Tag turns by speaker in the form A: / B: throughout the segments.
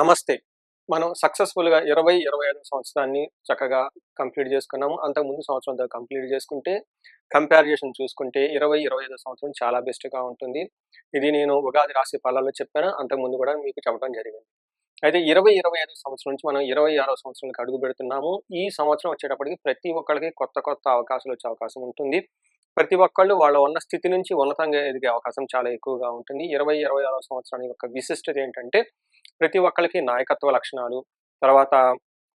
A: నమస్తే. మనం సక్సెస్ఫుల్గా ఇరవై ఇరవై ఐదు సంవత్సరాన్ని చక్కగా కంప్లీట్ చేసుకున్నాము. అంతకుముందు సంవత్సరంతో కంప్లీట్ చేసుకుంటే కంపారిజేషన్ చూసుకుంటే ఇరవై ఇరవై ఐదు సంవత్సరం చాలా బెస్ట్గా ఉంటుంది. ఇది నేను ఉగాది రాశి ఫలాల్లో చెప్పాను. అంతకుముందు కూడా మీకు చెప్పడం జరిగింది. అయితే ఇరవై ఇరవై ఐదు సంవత్సరం నుంచి మనం ఇరవై ఆరో సంవత్సరానికి అడుగు పెడుతున్నాము. ఈ సంవత్సరం వచ్చేటప్పటికి ప్రతి ఒక్కరికి కొత్త కొత్త అవకాశాలు వచ్చే అవకాశం ఉంటుంది. ప్రతి ఒక్కళ్ళు వాళ్ళ ఉన్న స్థితి నుంచి ఉన్నతంగా ఎదిగే అవకాశం చాలా ఎక్కువగా ఉంటుంది. ఇరవై ఇరవై ఆరో సంవత్సరానికి యొక్క విశిష్టత ఏంటంటే ప్రతి ఒక్కరికి నాయకత్వ లక్షణాలు తర్వాత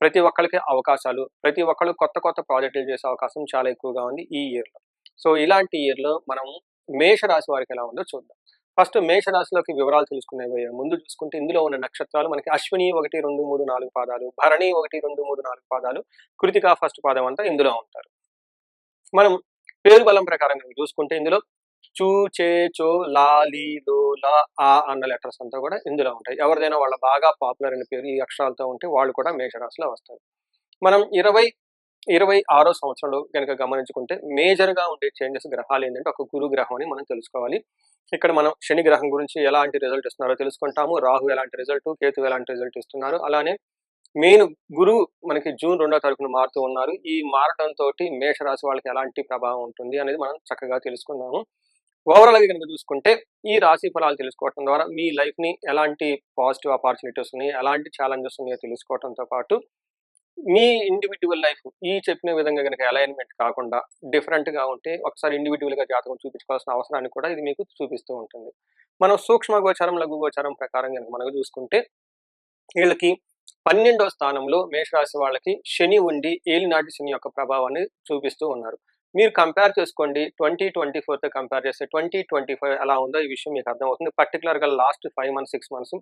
A: ప్రతి ఒక్కరికి అవకాశాలు ప్రతి ఒక్కళ్ళు కొత్త కొత్త ప్రాజెక్టులు చేసే అవకాశం చాలా ఎక్కువగా ఉంది ఈ ఇయర్లో సో ఇలాంటి ఇయర్లో మనం మేష రాశి వారికి ఎలా ఉందో చూద్దాం. ఫస్ట్ మేష రాశిలోకి వివరాలు తెలుసుకునే ముందు చూసుకుంటే ఇందులో ఉన్న నక్షత్రాలు మనకి అశ్విని ఒకటి రెండు మూడు నాలుగు పాదాలు భరణి ఒకటి రెండు మూడు నాలుగు పాదాలు కృతిక ఫస్ట్ పాదం అంతా ఇందులో ఉంటారు. మనం పేరు బలం ప్రకారం చూసుకుంటే ఇందులో చూ చే చో లా లీ లో లా ఆ అన్న లెటర్స్ అంతా కూడా ఇందులో ఉంటాయి. ఎవరిదైనా వాళ్ళ బాగా పాపులర్ అయిన పేరు ఈ అక్షరాలతో ఉంటే వాళ్ళు కూడా మేషరాశిలో వస్తారు. మనం ఇరవై ఇరవై ఆరో సంవత్సరంలో కనుక గమనించుకుంటే మేజర్గా ఉండే చేంజెస్ గ్రహాలు ఏంటంటే ఒక గురు గ్రహం అని మనం తెలుసుకోవాలి. ఇక్కడ మనం శని గ్రహం గురించి ఎలాంటి రిజల్ట్ ఇస్తున్నారో తెలుసుకుంటాము. రాహు ఎలాంటి రిజల్ట్ కేతు ఎలాంటి రిజల్ట్ ఇస్తున్నారు. అలానే మెయిన్ గురువు మనకి జూన్ రెండో తారీఖున మారుతూ ఉన్నారు. ఈ మారటంతో మేషరాశి వాళ్ళకి ఎలాంటి ప్రభావం ఉంటుంది అనేది మనం చక్కగా తెలుసుకున్నాము. ఓవరాల్గా కనుక చూసుకుంటే ఈ రాశి ఫలాలు తెలుసుకోవడం ద్వారా మీ లైఫ్ని ఎలాంటి పాజిటివ్ ఆపర్చునిటీస్ ఉన్నాయి ఎలాంటి ఛాలెంజెస్ ఉన్నాయో తెలుసుకోవడంతో పాటు మీ ఇండివిజువల్ లైఫ్ ఈ చెప్పిన విధంగా కనుక అలైన్మెంట్ కాకుండా డిఫరెంట్గా ఉంటే ఒకసారి ఇండివిజువల్గా జాతకం చూపించుకోవాల్సిన అవసరాన్ని కూడా ఇది మీకు చూపిస్తూ ఉంటుంది. మనం సూక్ష్మ గోచారం లఘు గోచారం ప్రకారం కనుక మనకు చూసుకుంటే వీళ్ళకి పన్నెండో స్థానంలో మేషరాశి వాళ్ళకి శని ఉండి ఏలినాటి శని యొక్క ప్రభావాన్ని చూపిస్తూ ఉన్నారు. మీరు కంపేర్ చేసుకోండి ట్వంటీ ట్వంటీ ఫోర్తో కంపేర్ చేస్తే ట్వంటీ ట్వంటీ ఫైవ్ ఎలా ఉందో ఈ విషయం మీకు అర్థమవుతుంది. పర్టికులర్గా last five months six months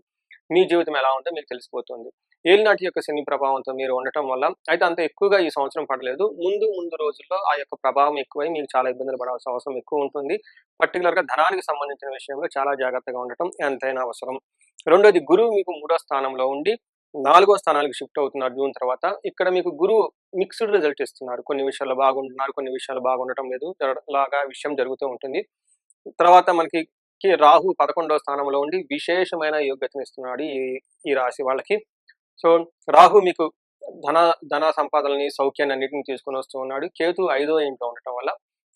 A: మీ జీవితం ఎలా ఉందో మీకు తెలిసిపోతుంది. ఏలినాటి యొక్క శని ప్రభావంతో మీరు ఉండటం వల్ల అయితే అంత ఎక్కువగా ఈ సంవత్సరం పడలేదు. ముందు ముందు రోజుల్లో ఆ యొక్క ప్రభావం ఎక్కువై మీకు చాలా ఇబ్బందులు పడాల్సిన అవసరం ఎక్కువ ఉంటుంది. పర్టికులర్గా ధనానికి సంబంధించిన విషయంలో చాలా జాగ్రత్తగా ఉండటం ఎంతైనా అవసరం. రెండోది గురువు మీకు మూడో స్థానంలో ఉండి నాలుగో స్థానానికి షిఫ్ట్ అవుతున్నారు జూన్ తర్వాత. ఇక్కడ మీకు గురువు మిక్స్డ్ రిజల్ట్ ఇస్తున్నారు. కొన్ని విషయాలు బాగుంటున్నారు కొన్ని విషయాలు బాగుండటం లేదు. లాగా విషయం జరుగుతూ ఉంటుంది. తర్వాత మనకి రాహు పదకొండవ స్థానంలో ఉండి విశేషమైన యోగ్యతను ఇస్తున్నాడు ఈ ఈ రాశి వాళ్ళకి. సో రాహు మీకు ధన ధన సంపాదనని సౌఖ్యాన్ని అన్నింటిని తీసుకుని వస్తూ ఉన్నాడు. కేతు ఐదో ఇంట్లో ఉండటం వల్ల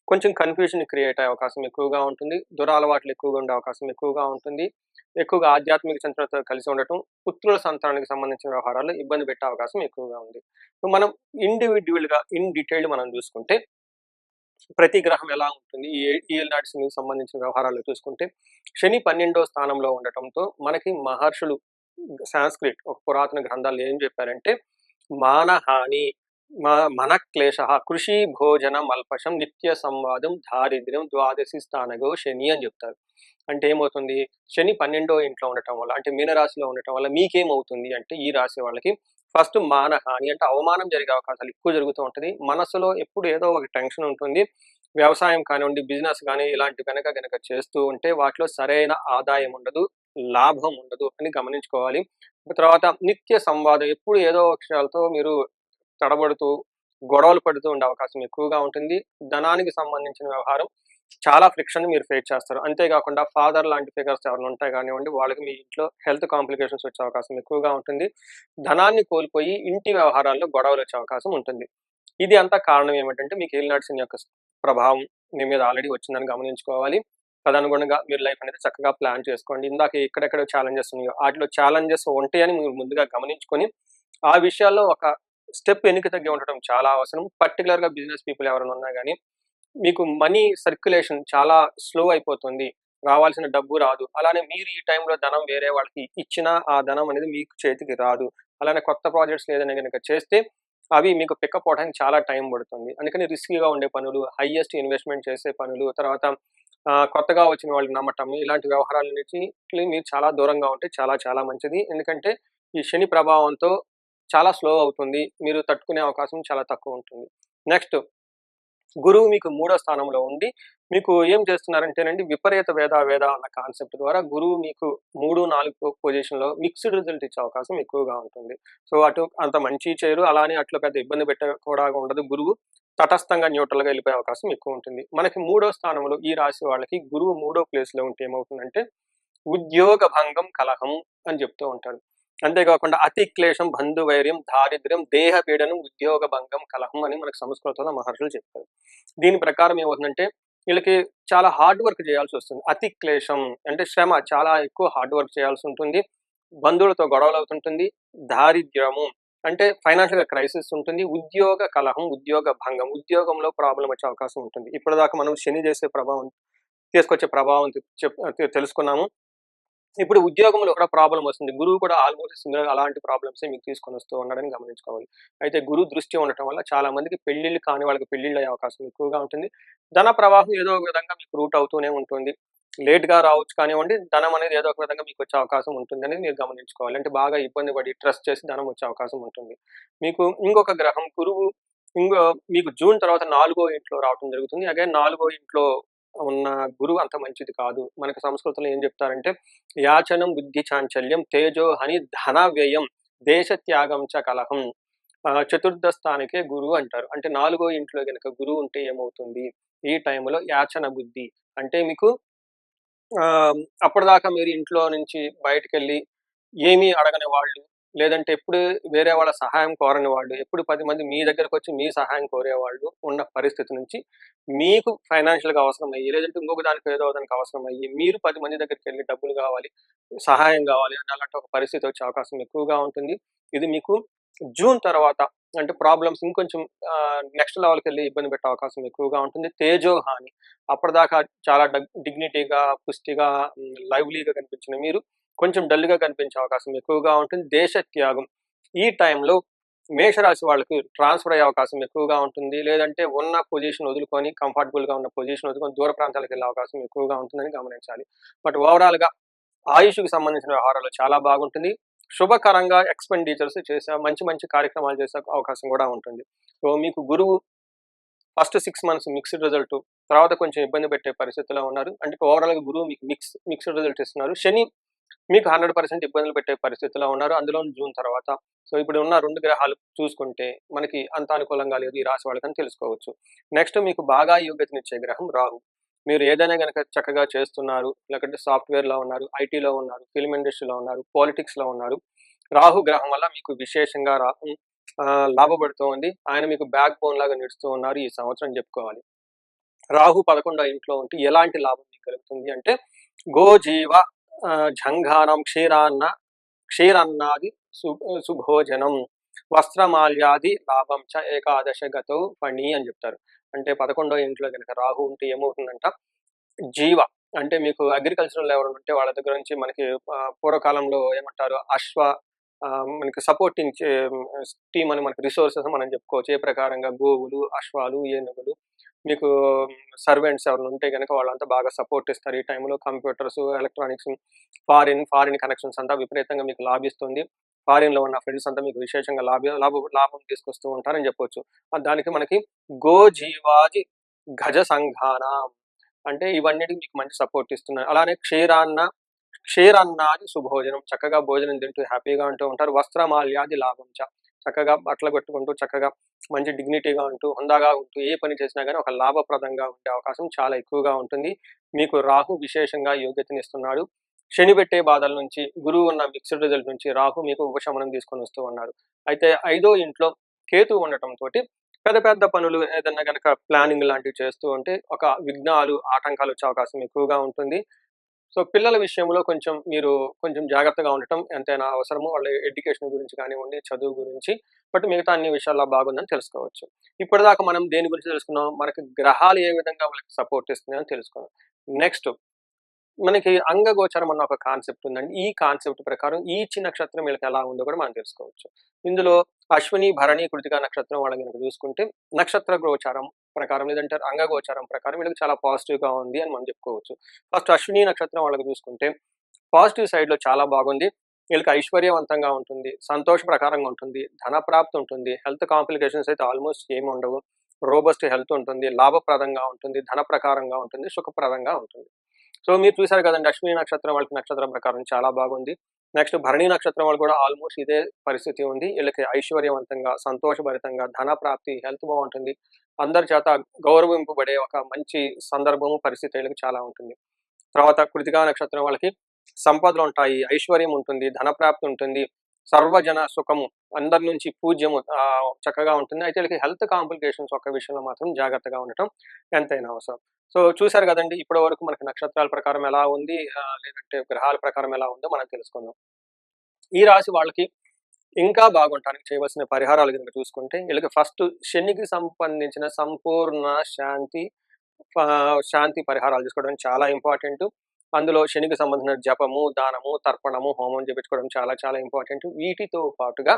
A: కొంచెం కన్ఫ్యూజన్ క్రియేట్ అయ్యే అవకాశం ఎక్కువగా ఉంటుంది. దురాలవాట్లు ఎక్కువగా ఉండే అవకాశం ఎక్కువగా ఉంటుంది. ఎక్కువగా ఆధ్యాత్మిక చింతనతో కలిసి ఉండటం పుత్రుల సంతానానికి సంబంధించిన వ్యవహారాలు ఇబ్బంది పెట్టే అవకాశం ఎక్కువగా ఉంది. సో మనం ఇండివిజువల్గా ఇన్ డీటెయిల్ మనం చూసుకుంటే ప్రతి గ్రహం ఎలా ఉంటుంది? ఈ ఈ శనికి సంబంధించిన వ్యవహారాలు చూసుకుంటే శని పన్నెండో స్థానంలో ఉండటంతో మనకి మహర్షులు సాంస్క్రిట్ ఒక పురాతన గ్రంథాలు ఏం చెప్పారంటే మానహాని మన క్లేశ కృషి భోజనం అల్పశం నిత్య సంవాదం దారిద్ర్యం ద్వాదశి స్థానగో శని అని చెప్తారు. అంటే ఏమవుతుంది? శని పన్నెండో ఇంట్లో ఉండటం వల్ల అంటే మీనరాశిలో ఉండటం వల్ల మీకేమవుతుంది అంటే ఈ రాశి వాళ్ళకి ఫస్ట్ మానహాని అంటే అవమానం జరిగే అవకాశాలు ఎక్కువ జరుగుతూ ఉంటుంది. మనసులో ఎప్పుడు ఏదో ఒక టెన్షన్ ఉంటుంది. వ్యవసాయం కానివ్వండి బిజినెస్ కానీ ఇలాంటి కనుక కనుక చేస్తూ ఉంటే వాటిలో సరైన ఆదాయం ఉండదు లాభం ఉండదు అని గమనించుకోవాలి. తర్వాత నిత్య సంవాదం ఎప్పుడు ఏదో విషయాలతో మీరు తడబడుతూ గొడవలు పడుతూ ఉండే అవకాశం ఎక్కువగా ఉంటుంది. ధనానికి సంబంధించిన వ్యవహారం చాలా ఫ్రిక్షన్ మీరు ఫేస్ చేస్తారు. అంతేకాకుండా ఫాదర్ లాంటి ఫిగర్స్ ఎవరైనా ఉంటాయి కానివ్వండి వాళ్ళకి మీ ఇంట్లో హెల్త్ కాంప్లికేషన్స్ వచ్చే అవకాశం ఎక్కువగా ఉంటుంది. ధనాన్ని కోల్పోయి ఇంటి వ్యవహారాల్లో గొడవలు వచ్చే అవకాశం ఉంటుంది. ఇది అంతా కారణం ఏమిటంటే మీకు ఏలినాటి యొక్క ప్రభావం మీ మీద ఆల్రెడీ వచ్చిందని గమనించుకోవాలి. తదనుగుణంగా మీరు లైఫ్ అనేది చక్కగా ప్లాన్ చేసుకోండి. ఇందాక ఎక్కడెక్కడ ఛాలెంజెస్ ఉన్నాయో వాటిలో ఛాలెంజెస్ ఉంటాయని మీరు ముందుగా గమనించుకొని ఆ విషయాల్లో ఒక స్టెప్ ఎన్నిక తగ్గి ఉండటం చాలా అవసరం. పర్టికులర్గా బిజినెస్ పీపుల్ ఎవరైనా ఉన్నా కానీ మీకు మనీ సర్క్యులేషన్ చాలా స్లో అయిపోతుంది. రావాల్సిన డబ్బు రాదు. అలానే మీరు ఈ టైంలో ధనం వేరే వాళ్ళకి ఇచ్చిన ఆ ధనం అనేది మీకు చేతికి రాదు. అలానే కొత్త ప్రాజెక్ట్స్ ఏదైనా కనుక చేస్తే అవి మీకు పికప్ అవడానికి చాలా టైం పడుతుంది. అందుకని రిస్కీగా ఉండే పనులు హైయెస్ట్ ఇన్వెస్ట్మెంట్ చేసే పనులు తర్వాత కొత్తగా వచ్చిన వాళ్ళని నమ్మటం ఇలాంటి వ్యవహారాల నుంచి మీరు చాలా దూరంగా ఉంటే చాలా చాలా మంచిది. ఎందుకంటే ఈ శని ప్రభావంతో చాలా స్లో అవుతుంది. మీరు తట్టుకునే అవకాశం చాలా తక్కువ ఉంటుంది. నెక్స్ట్ గురువు మీకు మూడో స్థానంలో ఉండి మీకు ఏం చేస్తున్నారంటేనండి విపరీత వేద వేద అన్న కాన్సెప్ట్ ద్వారా గురువు మీకు మూడు నాలుగు పొజిషన్లో మిక్స్డ్ రిజల్ట్ ఇచ్చే అవకాశం ఎక్కువగా ఉంటుంది. సో అటు అంత మంచి చేయరు అలానే అట్లా పెద్ద ఇబ్బంది పెట్ట కూడా ఉండదు. గురువు తటస్థంగా న్యూట్రల్గా వెళ్ళిపోయే అవకాశం ఎక్కువ ఉంటుంది. మనకి మూడో స్థానంలో ఈ రాశి వాళ్ళకి గురువు మూడో ప్లేస్లో ఉంటే ఏమవుతుందంటే ఉద్యోగ భంగం కలహం అని చెప్తూ ఉంటాడు అంతేకాకుండా అతి క్లేశం బంధువైర్యం దారిద్ర్యం దేహ పీడనం ఉద్యోగ భంగం కలహం అని మనకు సంస్కృతంలో మహర్షులు చెప్పారు. దీని ప్రకారం ఏమవుతుందంటే వీళ్ళకి చాలా హార్డ్ వర్క్ చేయాల్సి వస్తుంది. అతి క్లేశం అంటే శ్రమ చాలా ఎక్కువ హార్డ్ వర్క్ చేయాల్సి ఉంటుంది. బంధువులతో గొడవలు అవుతుంటుంది. దారిద్ర్యము అంటే ఫైనాన్షియల్ క్రైసిస్ ఉంటుంది. ఉద్యోగ కలహం ఉద్యోగ భంగం ఉద్యోగంలో ప్రాబ్లం వచ్చే అవకాశం ఉంటుంది. ఇప్పటిదాకా మనం శని చేసే ప్రభావం తీసుకొచ్చే ప్రభావం చెప్ తెలుసుకున్నాము. ఇప్పుడు ఉద్యోగంలో కూడా ప్రాబ్లం వస్తుంది. గురువు కూడా ఆల్మోస్ట్ సిమిలర్ అలాంటి ప్రాబ్లమ్స్ మీకు తీసుకొని వస్తూ ఉన్నాడని గమనించుకోవాలి. అయితే గురువు దృష్టి ఉండటం వల్ల చాలా మందికి పెళ్ళిళ్ళు కాని వాళ్ళకి పెళ్ళిళ్ళు అయ్యే అవకాశం ఎక్కువగా ఉంటుంది. ధన ప్రవాహం ఏదో ఒక విధంగా మీకు రూట్ అవుతూనే ఉంటుంది. లేట్గా రావచ్చు కానివ్వండి ధనం అనేది ఏదో ఒక విధంగా మీకు వచ్చే అవకాశం ఉంటుంది అనేది మీరు గమనించుకోవాలి. అంటే బాగా ఇబ్బంది పడి ట్రస్ట్ చేసి ధనం వచ్చే అవకాశం ఉంటుంది. మీకు ఇంకొక గ్రహం గురువు ఇంకో మీకు జూన్ తర్వాత నాలుగో ఇంట్లో రావడం జరుగుతుంది. అదే నాలుగో ఇంట్లో ఉన్న గురువు అంత మంచిది కాదు. మనకు సంస్కృతంలో ఏం చెప్తారంటే యాచనం బుద్ధి చాంచల్యం తేజో హని ధన వ్యయం దేశ త్యాగం చ కలహం. చతుర్థ స్థానికే గురువు అంటారు. అంటే నాలుగో ఇంట్లో కనుక గురువు ఉంటే ఏమవుతుంది? ఈ టైంలో యాచన బుద్ధి. అంటే మీకు అప్పటిదాకా మీరు ఇంట్లో నుంచి బయటకు వెళ్ళి ఏమీ అడగని వాళ్ళు లేదంటే ఎప్పుడు వేరే వాళ్ళ సహాయం కోరని వాళ్ళు ఎప్పుడు పది మంది మీ దగ్గరకు వచ్చి మీ సహాయం కోరేవాళ్ళు ఉన్న పరిస్థితి నుంచి మీకు ఫైనాన్షియల్గా అవసరం అయ్యి లేదంటే ఇంకొక దానికి ఏదో దానికి అవసరం అయ్యి మీరు పది మంది దగ్గరికి వెళ్ళి డబ్బులు కావాలి సహాయం కావాలి అని అలాంటి ఒక పరిస్థితి వచ్చే అవకాశం ఎక్కువగా ఉంటుంది. ఇది మీకు జూన్ తర్వాత అంటే ప్రాబ్లమ్స్ ఇంకొంచెం నెక్స్ట్ లెవెల్కి వెళ్ళి ఇబ్బంది పెట్టే అవకాశం ఎక్కువగా ఉంటుంది. తేజో హాని అప్పటిదాకా చాలా డిగ్నిటీగా పుష్టిగా లైవ్లీగా కనిపించిన మీరు కొంచెం డల్గా కనిపించే అవకాశం ఎక్కువగా ఉంటుంది. దేశ త్యాగం ఈ టైంలో మేషరాశి వాళ్ళకి ట్రాన్స్ఫర్ అయ్యే అవకాశం ఎక్కువగా ఉంటుంది. లేదంటే ఉన్న పొజిషన్ వదులుకొని కంఫర్టబుల్గా ఉన్న పొజిషన్ వదులుకొని దూర ప్రాంతాలకు వెళ్ళే అవకాశం ఎక్కువగా ఉంటుందని గమనించాలి. బట్ ఓవరాల్గా ఆయుష్కి సంబంధించిన వ్యవహారాలు చాలా బాగుంటుంది. శుభకరంగా ఎక్స్పెండిచర్స్ చేసే మంచి మంచి కార్యక్రమాలు చేసే అవకాశం కూడా ఉంటుంది. సో మీకు గురువు first six months mixed result తర్వాత కొంచెం ఇబ్బంది పెట్టే పరిస్థితిలో ఉన్నారు. అంటే ఓవరాల్గా గురువు మీకు మిక్స్ మిక్స్డ్ రిజల్ట్ ఇస్తున్నారు. శని మీకు హండ్రెడ్ పర్సెంట్ ఇబ్బందులు పెట్టే పరిస్థితిలో ఉన్నారు. అందులో జూన్ తర్వాత. సో ఇప్పుడు ఉన్న రెండు గ్రహాలు చూసుకుంటే మనకి అంత అనుకూలంగా లేదు ఈ రాశి వాళ్ళకని తెలుసుకోవచ్చు. నెక్స్ట్ మీకు బాగా యోగ్యతనిచ్చే గ్రహం రాహు. మీరు ఏదైనా కనుక చక్కగా చేస్తున్నారు లేకపోతే సాఫ్ట్వేర్లో ఉన్నారు ఐటీలో ఉన్నారు ఫిల్మ్ ఇండస్ట్రీలో ఉన్నారు పాలిటిక్స్లో ఉన్నారు. రాహు గ్రహం వల్ల మీకు విశేషంగా రా లాభపడుతూ ఉంది. ఆయన మీకు బ్యాక్ బోన్ లాగా నడుస్తూ ఉన్నారు ఈ సంవత్సరం చెప్పుకోవాలి. రాహు పదకొండో ఇంట్లో ఉంటే ఎలాంటి లాభం మీకు కలుగుతుంది అంటే గోజీవ జంఘానం క్షీరాన్న క్షీరన్నాది సుభోజనం. వస్త్రమాల్యాది లాభం చ ఏకాదశ గతో ఫణి అని చెప్తారు. అంటే పదకొండో ఇంట్లో కనుక రాహు ఉంటే ఏమవుతుందంట? జీవ. అంటే మీకు అగ్రికల్చరల్ ఎవరు ఉంటే వాళ్ళ దగ్గర నుంచి మనకి పూర్వకాలంలో ఏమంటారు? అశ్వ మనకి సపోర్టింగ్ టీమ్ అని మనకి రిసోర్సెస్ మనం చెప్పుకోవచ్చు. ఏ ప్రకారంగా గోవులు అశ్వాలు ఏనుగులు మీకు సర్వెంట్స్ ఎవరు ఉంటే కనుక వాళ్ళంతా బాగా సపోర్ట్ ఇస్తారు. ఈ టైంలో computers electronics foreign foreign connections అంతా విపరీతంగా మీకు లాభిస్తుంది. ఫారిన్లో ఉన్న ఫ్రెండ్స్ అంతా మీకు విశేషంగా లాభ లాభ లాభం తీసుకొస్తూ ఉంటారని చెప్పొచ్చు. దానికి మనకి గోజీవాజి గజ సంఘాన అంటే ఇవన్నిటికి మీకు మంచి సపోర్ట్ ఇస్తున్నారు. అలానే క్షీరాన్న క్షీరన్నాది సుభోజనం చక్కగా భోజనం తింటూ హ్యాపీగా ఉంటూ ఉంటారు. వస్త్రమాల్యాది లాభం చక్కగా బట్టలు పెట్టుకుంటూ చక్కగా మంచి డిగ్నిటీగా ఉంటూ హుందాగా ఉంటూ ఏ పని చేసినా కానీ ఒక లాభప్రదంగా ఉండే అవకాశం చాలా ఎక్కువగా ఉంటుంది. మీకు రాహు విశేషంగా యోగ్యతనిస్తున్నాడు. శని పెట్టే బాధల నుంచి గురువు ఉన్న మిక్స్డ్ రిజల్ట్ నుంచి రాహు మీకు ఉపశమనం తీసుకొని వస్తూ ఉన్నారు. అయితే ఐదో ఇంట్లో కేతు ఉండటం తోటి పెద్ద పెద్ద పనులు ఏదన్నా కనుక ప్లానింగ్ లాంటివి చేస్తూ ఉంటే ఒక విఘ్నాలు ఆటంకాలు వచ్చే అవకాశం ఎక్కువగా ఉంటుంది. సో పిల్లల విషయంలో కొంచెం మీరు కొంచెం జాగ్రత్తగా ఉండటం ఎంతైనా అవసరము. వాళ్ళ ఎడ్యుకేషన్ గురించి కానివ్వండి చదువు గురించి. బట్ మిగతా అన్ని విషయాల్లో బాగుందని తెలుసుకోవచ్చు. ఇప్పటిదాకా మనం దేని గురించి తెలుసుకున్నాం? మనకి గ్రహాలు ఏ విధంగా వాళ్ళకి సపోర్ట్ ఇస్తున్నాయని తెలుసుకున్నాం. నెక్స్ట్ మనకి అంగగోచరం అన్న ఒక కాన్సెప్ట్ ఉందండి. ఈ కాన్సెప్ట్ ప్రకారం ఈచి నక్షత్రం వీళ్ళకి ఎలా ఉందో కూడా మనం తెలుసుకోవచ్చు. ఇందులో అశ్విని భరణి కృతిక నక్షత్రం వాళ్ళని కనుక చూసుకుంటే నక్షత్ర గోచారం ప్రకారం లేదంటే అంగగోచారం ప్రకారం వీళ్ళకి చాలా పాజిటివ్గా ఉంది అని మనం చెప్పుకోవచ్చు. ఫస్ట్ అశ్విని నక్షత్రం వాళ్ళకి చూసుకుంటే పాజిటివ్ సైడ్లో చాలా బాగుంది. వీళ్ళకి ఐశ్వర్యవంతంగా ఉంటుంది సంతోష ప్రకారంగా ఉంటుంది ధన ప్రాప్తి ఉంటుంది హెల్త్ కాంప్లికేషన్స్ అయితే ఆల్మోస్ట్ ఏమి ఉండవు. రోబస్ట్ హెల్త్ ఉంటుంది లాభప్రదంగా ఉంటుంది ధన ప్రకారంగా ఉంటుంది సుఖప్రదంగా ఉంటుంది. సో మీరు చూసారు కదండి అశ్విని నక్షత్రం వాళ్ళకి నక్షత్రం ప్రకారం చాలా బాగుంది. నెక్స్ట్ భరణి నక్షత్రం వాళ్ళు కూడా ఆల్మోస్ట్ ఇదే పరిస్థితి ఉంది. వీళ్ళకి ఐశ్వర్యవంతంగా సంతోషభరితంగా ధన ప్రాప్తి హెల్త్ బాగుంటుంది. అందరి చేత గౌరవింపబడే ఒక మంచి సందర్భము పరిస్థితి వీళ్ళకి చాలా ఉంటుంది. తర్వాత కృతికా నక్షత్రం వాళ్ళకి సంపదలు ఉంటాయి ఐశ్వర్యం ఉంటుంది ధన ప్రాప్తి ఉంటుంది. సర్వజన సుఖము అందరి నుంచి పూజ్యము చక్కగా ఉంటుంది. అయితే వీళ్ళకి హెల్త్ కాంప్లికేషన్స్ ఒక్క విషయంలో మాత్రం జాగ్రత్తగా ఉండటం ఎంతైనా అవసరం. సో చూశారు కదండి ఇప్పటి వరకు మనకి నక్షత్రాల ప్రకారం ఎలా ఉంది లేదంటే గ్రహాల ప్రకారం ఎలా ఉందో మనం తెలుసుకుందాం. ఈ రాశి వాళ్ళకి ఇంకా బాగుంటానికి చేయవలసిన పరిహారాలు కనుక చూసుకుంటే వీళ్ళకి ఫస్ట్ శనికి సంబంధించిన సంపూర్ణ శాంతి శాంతి పరిహారాలు తీసుకోవడం చాలా ఇంపార్టెంట్ అందులో శనికి సంబంధించిన జపము దానము తర్పణము హోమం చేపించుకోవడం చాలా చాలా ఇంపార్టెంట్ వీటితో పాటుగా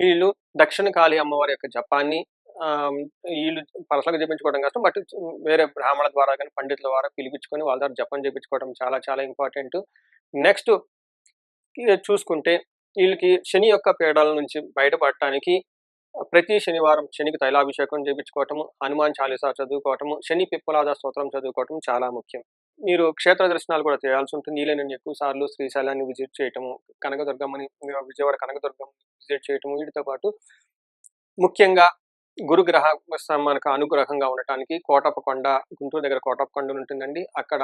A: వీళ్ళు దక్షిణ కాళీ అమ్మవారి యొక్క జపాన్ని వీళ్ళు పరసలకు చేపించుకోవడం కష్టం. బట్ వేరే బ్రాహ్మణ ద్వారా కానీ పండితుల ద్వారా పిలిపించుకొని వాళ్ళ ద్వారా జపం చేపించుకోవడం చాలా చాలా ఇంపార్టెంట్ నెక్స్ట్ చూసుకుంటే వీళ్ళకి శని యొక్క పీడల నుంచి బయటపడటానికి ప్రతి శనివారం శనికి తైలాభిషేకం చేయించుకోవటము హనుమాన్ చాలీసా చదువుకోవటము శని పిప్పలాద స్తోత్రం చదువుకోవటం చాలా ముఖ్యం. మీరు క్షేత్ర దర్శనాలు కూడా చేయాల్సి ఉంటుంది. వీలైన ఎక్కువ సార్లు శ్రీశైలాన్ని విజిట్ చేయటము కనకదుర్గమ్మని విజయవాడ కనకదుర్గమ్మని విజిట్ చేయటము వీటితో పాటు ముఖ్యంగా గురుగ్రహ మనకు అనుగ్రహంగా ఉండటానికి కోటప్పకొండ గుంటూరు దగ్గర కోటప్పకొండ ఉంటుందండి. అక్కడ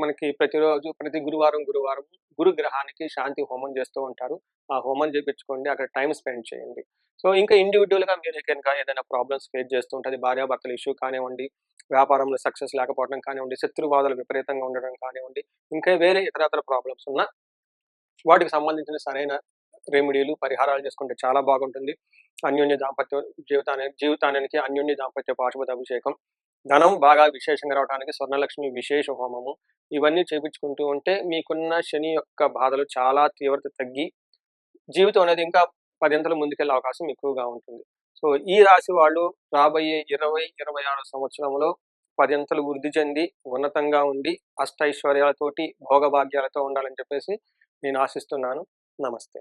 A: మనకి ప్రతిరోజు ప్రతి గురువారం గురువారం గురు గ్రహానికి శాంతి హోమం చేస్తూ ఉంటారు. ఆ హోమం చేయించుకోండి అక్కడ టైం స్పెండ్ చేయండి. సో ఇంకా ఇండివిజువల్గా మీరు కనుక ఏదైనా ప్రాబ్లమ్స్ ఫేస్ చేస్తూ ఉంటుంది భార్యాభర్తల ఇష్యూ కానివ్వండి వ్యాపారంలో సక్సెస్ లేకపోవడం కానివ్వండి శత్రువాదాలు విపరీతంగా ఉండడం కానివ్వండి ఇంకా వేరే ఇతరతర ప్రాబ్లమ్స్ ఉన్నా వాటికి సంబంధించిన సరైన రెమెడీలు పరిహారాలు చేసుకుంటే చాలా బాగుంటుంది. అన్యోన్య దాంపత్య జీవితానికి జీవితానికి అన్యోన్య దాంపత్య పాశుపత అభిషేకం ధనం బాగా విశేషంగా రావడానికి స్వర్ణలక్ష్మి విశేష హోమము. ఇవన్నీ చేపించుకుంటూ ఉంటే మీకున్న శని యొక్క బాధలు చాలా తీవ్రత తగ్గి జీవితం అనేది ఇంకా పదింతలు ముందుకెళ్ళే అవకాశం ఎక్కువగా ఉంటుంది. సో ఈ రాశి వాళ్ళు రాబోయే ఇరవై ఇరవై ఆరు సంవత్సరంలో పదింతలు వృద్ధి చెంది ఉన్నతంగా ఉండి అష్టైశ్వర్యాలతోటి భోగభాగ్యాలతో ఉండాలని చెప్పేసి నేను ఆశిస్తున్నాను. నమస్తే.